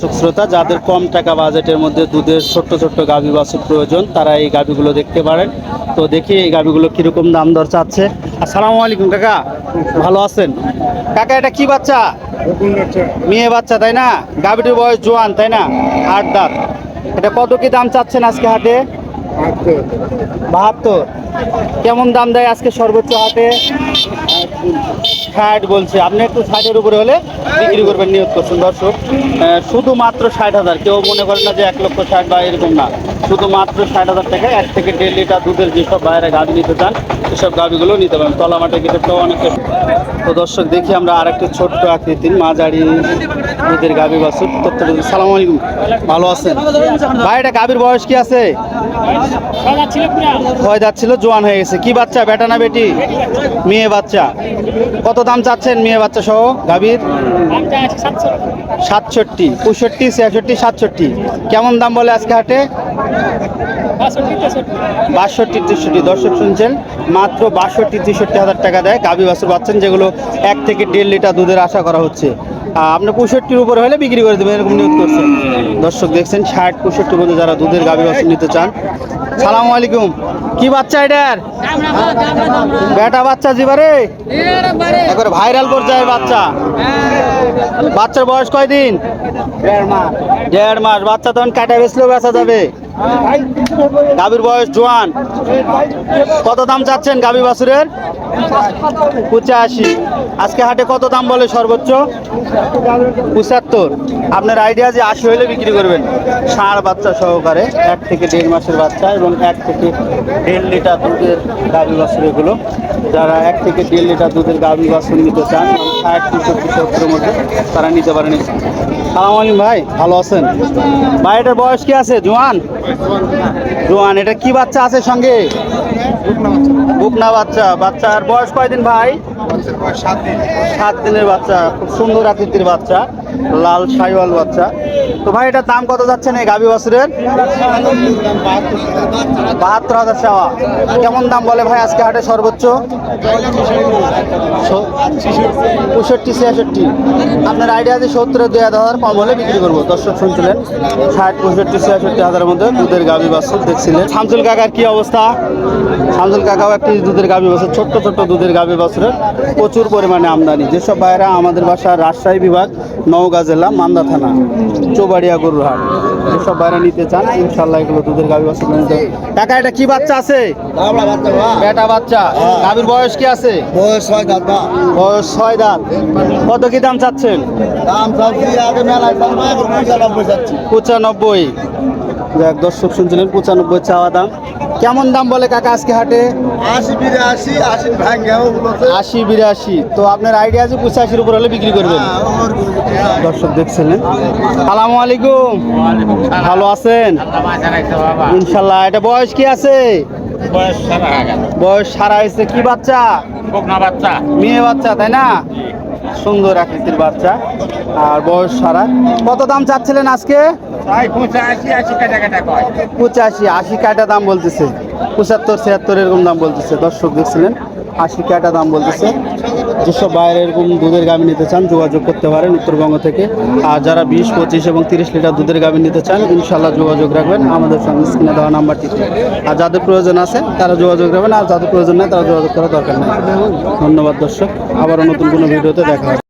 দর্শক শ্রোতা যাদের কম টাকা বাজেটের মধ্যে দুধের ছোট্ট ছোট্ট গাভী বাছুর প্রয়োজন তারা এই গাভীগুলো দেখতে পারেন। তো দেখি এই গাভীগুলো কীরকম দাম দর চাচ্ছে। আসসালামু আলাইকুম কাকা। ভালো আছেন? কাকা এটা কি বাচ্চা? মেয়ে বাচ্চা তাই না? গাভীটির বয়স জোয়ান তাই না? আট দাঁত। এটা কত কি দাম চাচ্ছেন আজকে হাটে? বাহাত্তর। কেমন দাম দেয় আজকে সর্বোচ্চ হাতে? ষাট বলছে। আপনি একটু ষাটের উপরে হলে বিক্রি করবেন নিয়োগ করছেন দর্শক। শুধুমাত্র ষাট হাজার। কেউ মনে করেন না যে এক লক্ষ ষাট বা এরকম না। শুধুমাত্র ষাট হাজার টাকায় এক থেকে দেড় লিটার দুধের যেসব বাইরে গাভি নিতে চান সেসব গাভিগুলো নিতে পারেন। তলা মাঠে গেটে অনেক তো দর্শক দেখি আমরা আরেকটি ছোট্ট আকৃতির মাঝারি দুধের গাভি বাসুর তথ্য সালাম আলাইকুম। ভালো আছেন? ভাই এটা গাভীর বয়স কি আছে? ছয় দাঁত জোয়ান হয়ে গেছে। কি বাচ্চা, বেটা না বেটি? মেয়ে বাচ্চা। কত দাম চাচ্ছেন মেয়ে বাচ্চা সহ, গাভীর? সাতষট্টি, পঁয়ষট্টি, ছিয়াষট্টি, সাতষট্টি। কেমন দাম বলে আজকে হাটে? বাষট্টি, তেষট্টি। দর্শক শুনছেন, মাত্র বাষট্টি, তেষট্টি হাজার টাকা দেয় গাভী বাছুর পাচ্ছেন যেগুলো এক থেকে দেড় লিটার দুধের আশা করা হচ্ছে। আহ, আপনি পঁয়ষট্টির উপরে হলে বিক্রি করে দেবেন এরকম নিয়োগ করছেন দর্শক দেখছেন ষাট পঁয়ষট্টি মধ্যে যারা দুধের গাভী বাছুর নিতে চান। সালামু আলাইকুম। কি বাচ্চা এটার? বেটা বাচ্চা জিবারে একবারে ভাইরাল পর্যায়ের বাচ্চা। বাচ্চার বয়স কয়দিন? দেড় মাস। বাচ্চা তখন কাটা বেচলেও বেচা যাবে। গাভীর বয়স জোয়ান। কত দাম চাচ্ছেন গাভী বাছুরের? পঁচাশি। আজকে হাটে কত দাম বলে সর্বোচ্চ? পঁচাত্তর। আপনার আইডিয়া যে আশি হলে বিক্রি করবেন। ষাঁড় বাচ্চা সহকারে, এক থেকে দেড় মাসের বাচ্চা এবং এক থেকে দেড় লিটার দুধের গাভী বাছুর এগুলো। যারা এক থেকে দেড় লিটার দুধের গাভী বাছুর নিতে চান ষাট পঁয়ষট্টি মধ্যে তারা নিতে পারেন সালাম আলাইকুম ভাই, ভালো আছেন? ভাই, এটার বয়স কি আছে? জোয়ান? জোয়ান, এটা কি বাচ্চা আছে সঙ্গে? বুকনা বাচ্চা। বাচ্চার বয়স কয়দিন ভাই? সাত দিনের বাচ্চা, খুব সুন্দর আকৃতির বাচ্চা, লাল সাইওয়াল বাচ্চা। তো ভাই, এটার দাম কত যাচ্ছে না গাভী বাছুরের? বাহাত্তর হাজার চাওয়া। কেমন দাম বলে ভাই আজকে হাটে সর্বোচ্চ? পঁয়ষট্টি, ছিয়াষট্টি। আপনার আইডিয়া আছে সত্তরের দুই হাজার কম হলে বিক্রি করব। দর্শক শুনছিলেন, ষাট, পঁয়ষট্টি, ছিয়াষট্টি হাজারের মধ্যে দুধের গাভী বাছুর দেখছিলেন। শামসুল কাকার কি অবস্থা? শামসুল কাকাও একটি দুধের গাভী বাছুর, ছোট্ট ছোট্ট দুধের গাভী বাছুরের। প্রচুর পরিমাণে আমদানি। যেসব ভাইরা আমাদের বাসা রাজশাহী বিভাগ, নওগাঁ জেলা, মান্দা থানা চৌবাড়িয়া গরুরহাট যেসব ভাইরা নিতে চান ইনশাল্লাহ এগুলো দুধের গাভী নিতে টাকা এটা কি বাচ্চা আছে? বেটা বাচ্চা গাভীর বয়স কি আছে? বয়স ছয় দাঁত বয়স ছয় দাঁত। কত কি দাম চাচ্ছেন? দাম চাচ্ছি আগে মেলায় পঁচানব্বই চাচ্ছি। পঁচানব্বই। দেখ দর্শক শুনছিলেন পঁচানব্বই চাওয়া দাম। কেমন দাম বলে কাকা আজকে হাটে? আশি বিরাশি আশি আশি বিরাশি। তো আপনার আইডিয়া আছে পঁচাশির উপর হলে বিক্রি করবেন। দর্শক দেখছিলেন। সালামু আলাইকুম। ভালো আছেন? ইনশাল্লাহ। এটা বয়স কি আছে? বয়স সারা হয়েছে। কি বাচ্চা? মেয়ে বাচ্চা তাই না? সুন্দর আকৃতির বাচ্চা। আর বয়স সারা। কত দাম চাচ্ছিলেন আজকে? পঁচাশি আশি কাটা দাম বলতেছে। পঁচাত্তর ছিয়াত্তর এরকম দাম বলতেছে। দর্শক দেখছিলেন আশি কাটা দাম বলতেছে। যেসব বাইরে এরকম দুধের গাভি নিতে চান, যোগাযোগ করতে পারেন উত্তরবঙ্গ থেকে। আর যারা বিশ, পঁচিশ এবং তিরিশ লিটার দুধের গাভি নিতে চান ইনশাল্লাহ যোগাযোগ রাখবেন আমাদের সঙ্গে স্ক্রিনে দেওয়া নাম্বারটিতে। আর যাদের প্রয়োজন আছে, তারা যোগাযোগ রাখবেন, আর যাদের প্রয়োজন নেই, তারা যোগাযোগ করা দরকার নেই। ধন্যবাদ দর্শক, আবারও নতুন কোনো ভিডিওতে দেখা